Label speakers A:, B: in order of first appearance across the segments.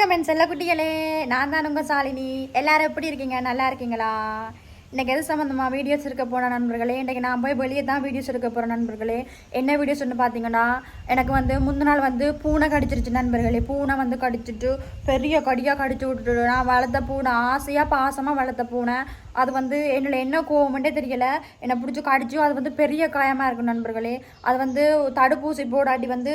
A: வணக்கம் என் செல்ல குட்டிகளே நான் தான் உங்கள் சாலினி எல்லாரும் எப்படி இருக்கீங்க நல்லா இருக்கீங்களா இன்றைக்கி எது சம்மந்தமாக வீடியோஸ் இருக்க போன நண்பர்களே இன்றைக்கி நான் போய் வெளியே தான் வீடியோஸ் எடுக்க போகிற நண்பர்களே என்ன வீடியோஸ் ஒன்று பார்த்தீங்கன்னா எனக்கு வந்து முந்தின நாள் வந்து பூனை கடிச்சிருச்சு நண்பர்களே பூனை வந்து கடிச்சிட்டு பெரிய கடியாக கடிச்சு விட்டுட்டு நான் வளர்த்த பூனை ஆசையாக பாசமாக வளர்த்த பூனை அது வந்து என்னோட என்ன கோவம்ன்றே தெரியல என்னை பிடிச்சி கடிச்சோ அது வந்து பெரிய காயமாக இருக்கும் நண்பர்களே அது வந்து தடுப்பூசி போடாட்டி வந்து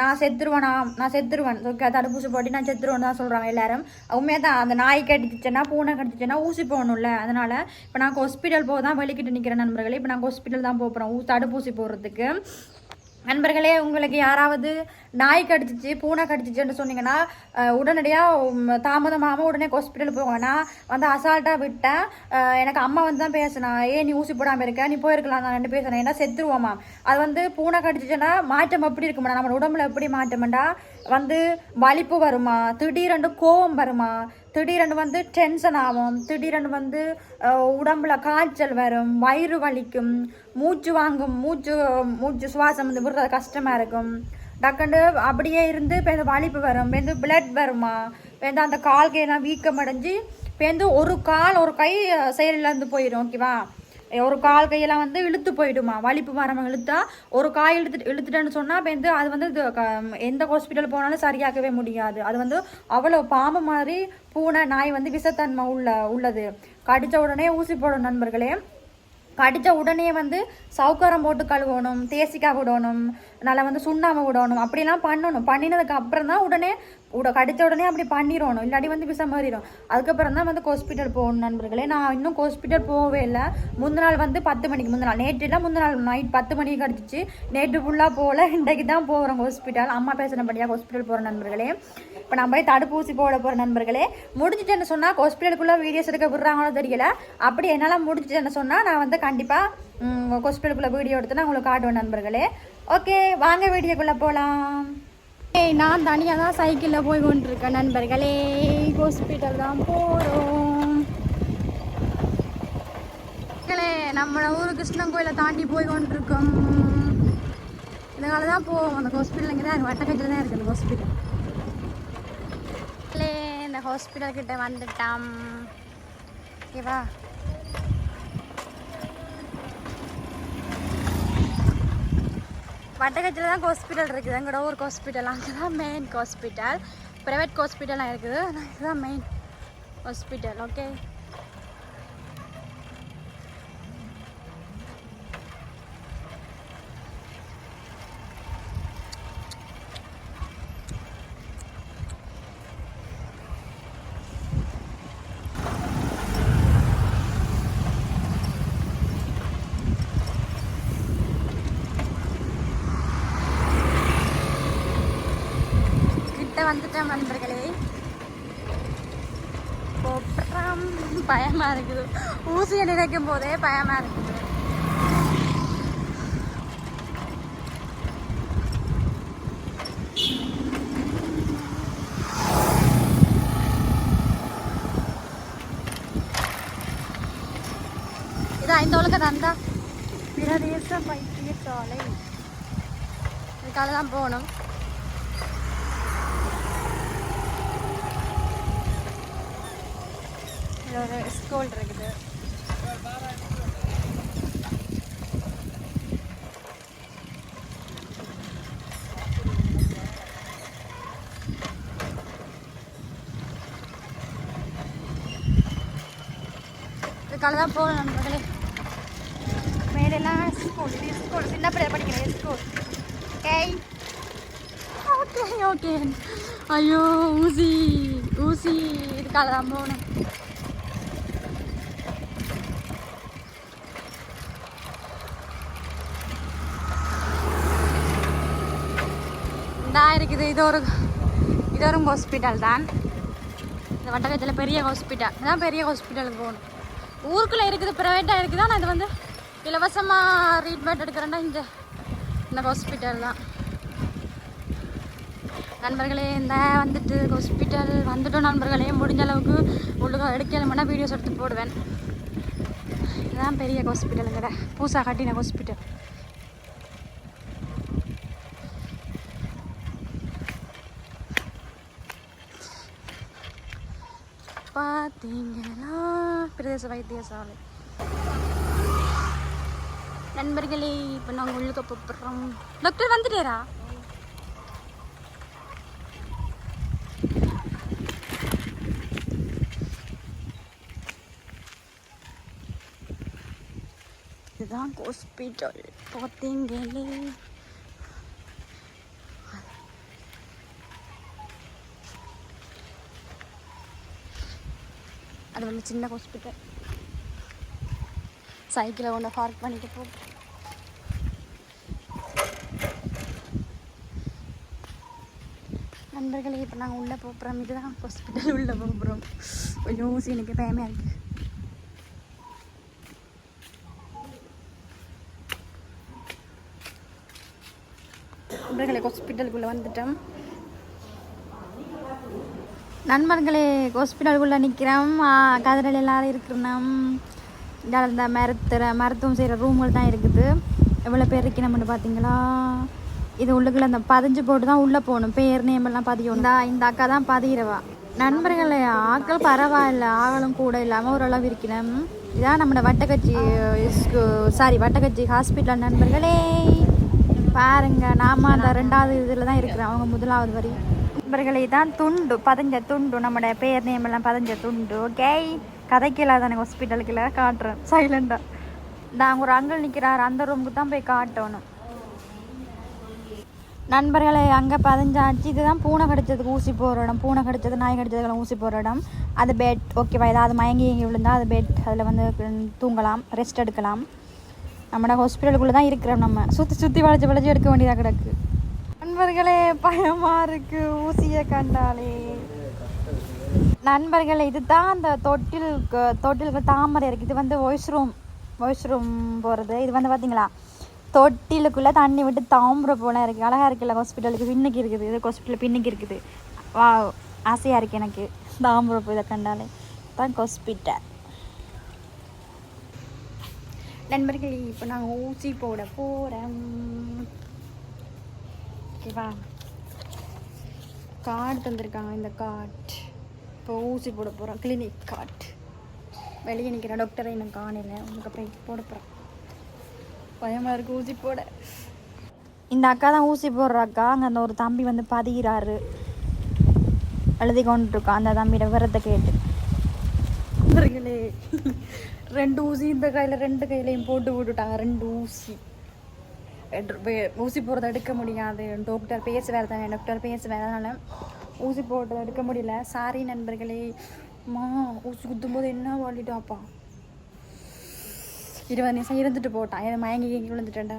A: நான் செத்துருவேனா நான் செத்துருவேன் ஓகே தடுப்பூசி போட்டி நான் செத்துருவேன் தான் சொல்கிறாங்க எல்லாரும் உண்மையாக தான் அந்த நாய் கடிச்சிச்சேன்னா பூனை கடிச்சிச்சேன்னா ஊசி போகணும்ல அதனால் இப்போ நாங்கள் ஹாஸ்பிட்டல் போக தான் வலிக்கிட்டு நிற்கிறேன் நண்பர்களே இப்போ நாங்கள் ஹாஸ்பிட்டல் தான் போகிறோம் தடுப்பூசி போடுறதுக்கு நண்பர்களே உங்களுக்கு யாராவது நாய் கடிச்சிச்சு பூனை கடிச்சிச்சுன்னு சொன்னீங்கன்னா உடனடியாக தாமதமாகாமல் உடனே ஹாஸ்பிட்டல் போவாங்க நான் வந்து அசால்ட்டாக விட்டேன் எனக்கு அம்மா வந்து தான் பேசினா ஏன் நீ ஊசி போடாமல் இருக்க நீ போயிருக்கலாம் நான் ரெண்டு பேசினேன் ஏன்னா செத்துருவோமா அது வந்து பூனை கடிச்சிச்சுன்னா மாற்றம் எப்படி இருக்குமாடா நம்ம உடம்புல எப்படி மாற்றம்டா வந்து வலிப்பு வருமா திடீரெண்டு கோவம் வருமா திடீரென்று வந்து டென்ஷன் ஆகும் திடீரென்று வந்து உடம்புல காய்ச்சல் வரும் வயிறு வலிக்கும் மூச்சு வாங்கும் மூச்சு மூச்சு சுவாசம் வந்து விடுறது கஷ்டமாக இருக்கும் டக்குண்டு அப்படியே இருந்து இப்போ வலிப்பு வரும் இப்போ இந்த பிளட் வருமா இப்போ அந்த கால்கையெல்லாம் வீக்கம் அடைஞ்சு இப்போ ஒரு கால் ஒரு கை செயலிலேருந்து போயிடும் ஓகேவா ஒரு கால் கையெல்லாம் வந்து இழுத்து போயிடுமா வலிப்பு மரம் இழுத்தா ஒரு காய் இழுத்து இழுத்துட்டேன்னு சொன்னால் இப்போ வந்து அது வந்து எந்த ஹாஸ்பிட்டல் போனாலும் சரியாகவே முடியாது அது வந்து அவ்வளோ பாம்பு மாதிரி பூனை நாய் வந்து விஷத்தன்மை உள்ள உள்ளது கடித்த உடனே ஊசி போடும் நண்பர்களே கடித்த உடனே வந்து சவுக்காரம் போட்டு கழுவணும் தேசிக்காய் விடணும் நல்லா வந்து சுண்ணாம விடணும் அப்படிலாம் பண்ணணும் பண்ணினதுக்கு அப்புறம் தான் உடனே உட கடித்த உடனே அப்படி பண்ணிடணும் இல்லாட்டி வந்து விசமாறிடும் மாறிடும் அதுக்கப்புறம் தான் வந்து ஹாஸ்பிட்டல் போகணும் நண்பர்களே நான் இன்னும் ஹாஸ்பிட்டல் போகவே இல்லை முந்தின நாள் வந்து பத்து மணிக்கு முந்தின நாள் நேற்றுலாம் முந்தின நாள் நைட் பத்து மணிக்கு கடிச்சிச்சு நேற்று ஃபுல்லாக போகல இன்றைக்கு தான் போகிறோம் ஹாஸ்பிட்டல் அம்மா பேசுகிறபடியாக ஹாஸ்பிட்டல் போகிற நண்பர்களே இப்போ நம்ம போய் தடுப்பூசி போட போகிற நண்பர்களே என்ன சொன்னால் ஹாஸ்பிட்டலுக்குள்ளே வீடியோஸ் எடுக்க விடுறாங்களோ தெரியல அப்படி என்னால் முடிஞ்சிட்டு என்ன சொன்னால் நான் வந்து கண்டிப்பாக கொஸ்டலுக்குள்ளே வீடியோ எடுத்து நான் உங்களுக்கு காட்டுவேன் நண்பர்களே ஓகே வாங்க வீடியோக்குள்ளே போகலாம் ஏய் நான் தனியாக தான் சைக்கிளில் போய் கொண்டிருக்கேன் நண்பர்களே ஹாஸ்பிட்டல் தான் போகிறோம் நம்மளோட ஊர் கிருஷ்ணன் கோயிலை தாண்டி போய் கொண்டிருக்கோம் இதனால தான் போவோம் அந்த ஹாஸ்பிட்டலுங்க தான் வட்டக்கட்டில் தான் இருக்குது அந்த ஹாஸ்பிட்டல் இல்லை இந்த ஹாஸ்பிட்டல் கிட்டே வந்துட்டான் ஓகேவா வட்டக்கட்டில் தான் ஹாஸ்பிட்டல் இருக்குது எங்களோட ஒரு ஹாஸ்பிட்டல் அங்கே தான் மெயின் ஹாஸ்பிட்டல் ப்ரைவேட் ஹாஸ்பிட்டலாக இருக்குது அங்கே தான் மெயின் ஹாஸ்பிட்டல் ஓகே வணக்கம் நண்பர்களே கொப்பரம் பயமாக இருக்குது ஊசியை நினைக்கும் போதே பயமாக இருக்குது இது ஐந்தோளுக்கு தந்தா பிரதேச பைத்திய சாலை இதுக்காக தான் போகணும் இதில் ஒரு ஸ்கூல் இருக்குது இதுக்கால தான் போகணும் நண்பர்களே மேலெல்லாம் ஸ்கூல் இது ஸ்கூல் சின்ன பிள்ளைய படிக்கிறேன் ஸ்கூல் ஓகே ஓகே ஓகே ஐயோ ஊசி ஊசி இதுக்கால தான் போகணும் தான் இருக்குது இது ஒரு இது ஒரு ஹாஸ்பிட்டல் தான் இந்த வட்டகத்தில் பெரிய ஹாஸ்பிட்டல் இதுதான் பெரிய ஹாஸ்பிட்டலுக்கு போகணும் ஊருக்குள்ளே இருக்குது ப்ரைவேட்டாக இருக்குது நான் இது வந்து இலவசமாக ட்ரீட்மெண்ட் எடுக்கிறேன்னா இந்த இந்த ஹாஸ்பிட்டல் தான் நண்பர்களே இந்த வந்துட்டு ஹாஸ்பிட்டல் வந்துட்டோம் நண்பர்களே முடிஞ்ச அளவுக்கு ஒழுங்காக எடுக்கலமெல்லாம் வீடியோஸ் எடுத்து போடுவேன் இதுதான் பெரிய ஹாஸ்பிட்டலுங்கிற பூசா கட்டின ஹாஸ்பிட்டல் பார்த்தீங்கன்னா பிரதேச வைத்தியசாலை நண்பர்களே இப்போ நாங்கள் உள்ளுக்க போகிறோம் டாக்டர் வந்துட்டேரா இதுதான் ஹாஸ்பிட்டல் பார்த்தீங்களே அது வந்து சின்ன ஹாஸ்பிட்டல் சைக்கிளை ஒன்று பார்க் பண்ணிட்டு போ நண்பர்களே இப்போ நாங்கள் உள்ளே போகிறோம் இதுதான் ஹாஸ்பிட்டல் உள்ளே போகிறோம் கொஞ்சம் ஊசி எனக்கு பயமாக இருக்குது நண்பர்களே ஹாஸ்பிட்டலுக்குள்ளே வந்துட்டோம் நண்பர்களே ஹாஸ்பிட்டலுக்குள்ளே நிற்கிறோம் கதிரல் எல்லாரும் இருக்கிறோம் இந்த மருத்துவ மருத்துவம் செய்கிற ரூம்கள் தான் இருக்குது எவ்வளோ பேர் இருக்கணும்னு பார்த்தீங்களா இது உள்ளுக்குள்ள அந்த பதிஞ்சு போட்டு தான் உள்ளே போகணும் பேர் நேம் எல்லாம் பதியும் இந்த இந்த அக்கா தான் பதிகிறவா நண்பர்களே ஆக்கள் பரவாயில்ல ஆகலும் கூட இல்லாமல் ஓரளவு இருக்கணும் இதான் நம்மளோட வட்டக்கட்சி சாரி வட்டக்கட்சி ஹாஸ்பிட்டல் நண்பர்களே பாருங்க நாம அந்த ரெண்டாவது இதில் தான் இருக்கிறேன் அவங்க முதலாவது வரையும் நண்பர்களே தான் துண்டு பதஞ்ச துண்டு நம்மளோட பேர் நேம் எல்லாம் பதஞ்ச துண்டு ஓகே கதைக்கலாம் தானே ஹாஸ்பிட்டலுக்குல காட்டுறேன் சைலண்டாக நான் ஒரு அங்கிள் நிற்கிறார் அந்த ரூமுக்கு தான் போய் காட்டணும் நண்பர்களை அங்கே பதஞ்சாச்சு இதுதான் பூனை கடிச்சதுக்கு ஊசி போகிற இடம் பூனை கடிச்சது நாய் கடிச்சதுக்கெல்லாம் ஊசி போகிற இடம் அது பெட் ஓகேவா ஏதாவது மயங்கி இங்கே விழுந்தால் அது பெட் அதில் வந்து தூங்கலாம் ரெஸ்ட் எடுக்கலாம் நம்மளோட ஹாஸ்பிட்டலுக்குள்ளே தான் இருக்கிறோம் நம்ம சுற்றி சுற்றி வளைச்சி வளைச்சி எடுக்க வேண்டியதாக கிடக்கு நண்பர்களே பயமா இருக்கு ஊசிய கண்டாலே நண்பர்களே இதுதான் அந்த தொட்டில் தொட்டிலுக்கு தாமரை இருக்கு இது வந்து வாய்ஸ் ரூம் வாய்ஸ் ரூம் போகிறது இது வந்து பார்த்தீங்களா தொட்டிலுக்குள்ளே தண்ணி விட்டு தாமரை போல இருக்குது அழகாக இருக்குல்ல ஹாஸ்பிட்டலுக்கு பின்னுக்கு இருக்குது இது ஹாஸ்பிட்டல் பின்னுக்கு இருக்குது வா ஆசையாக இருக்குது எனக்கு தாமரை போய் கண்டாலே தான் ஹாஸ்பிட்டல் நண்பர்களே இப்போ நாங்கள் ஊசி போட போகிறோம் வா கார்டு தந்திருக்காங்க இந்த கார்ட் இப்போ ஊசி போட போகிறோம் கிளினிக் கார்டு வெளியே நிற்கிறேன் டாக்டரை இன்னும் காணல உங்களுக்கு அப்புறம் போட போகிறோம் பயமாக இருக்குது ஊசி போட இந்த அக்கா தான் ஊசி போடுற அக்கா அங்கே அந்த ஒரு தம்பி வந்து பதிகிறாரு எழுதி கொண்டுருக்கான் அந்த தம்பியோட விரத்தை கேட்டு ரெண்டு ஊசி இந்த கையில் ரெண்டு கையிலையும் போட்டு விட்டுட்டாங்க ரெண்டு ஊசி ஊசி போடுறத எடுக்க முடியாது டாக்டர் பேச வேறு தானே டாக்டர் பேச வேறதுனால ஊசி போடுறத எடுக்க முடியல சாரி நண்பர்களே மா ஊசி குத்தும் போது என்ன வாண்டிட்டாப்பா இருபது நிமிஷம் இருந்துட்டு போட்டான் எதை மயங்கி விழுந்துட்டேன்டா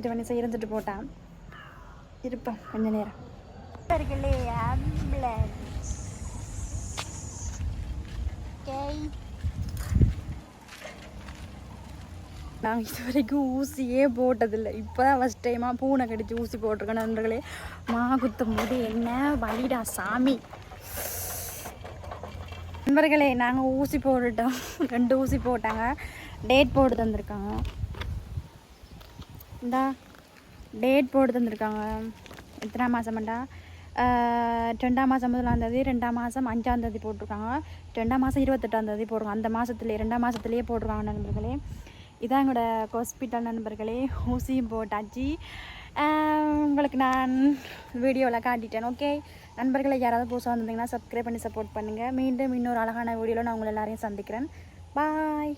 A: இருபது நிமிஷம் இருந்துட்டு போட்டான் இருப்பேன் கொஞ்ச நேரம் நாங்கள் இது வரைக்கும் ஊசியே போட்டதில்லை இப்போ தான் ஃபஸ்ட் டைமாக பூனை கடிச்சு ஊசி போட்டிருக்கோம் நண்பர்களே மா குத்தும் போது என்ன வழிடா சாமி நண்பர்களே நாங்கள் ஊசி போட்டுட்டோம் ரெண்டு ஊசி போட்டாங்க டேட் போட்டு தந்திருக்காங்க இந்தா டேட் போட்டு தந்திருக்காங்க மாதம் மாதம்டா ரெண்டாம் மாதம் முதலாந்தேதி ரெண்டாம் மாதம் அஞ்சாந்தேதி போட்டிருக்காங்க ரெண்டாம் மாதம் இருபத்தெட்டாந்தேதி போடுறாங்க அந்த மாதத்துலேயே ரெண்டாம் மாதத்துலேயே போட்டிருக்காங்க நண்பர்களே இதான் எங்களோட ஹாஸ்பிட்டல் நண்பர்களே ஊசியும் போட்டாச்சு உங்களுக்கு நான் வீடியோவில் காட்டிட்டேன் ஓகே நண்பர்களை யாராவது புதுசாக வந்திருந்தீங்கன்னா சப்ஸ்கிரைப் பண்ணி சப்போர்ட் பண்ணுங்கள் மீண்டும் இன்னொரு அழகான வீடியோவில் நான் உங்களை எல்லாரையும் சந்திக்கிறேன் பாய்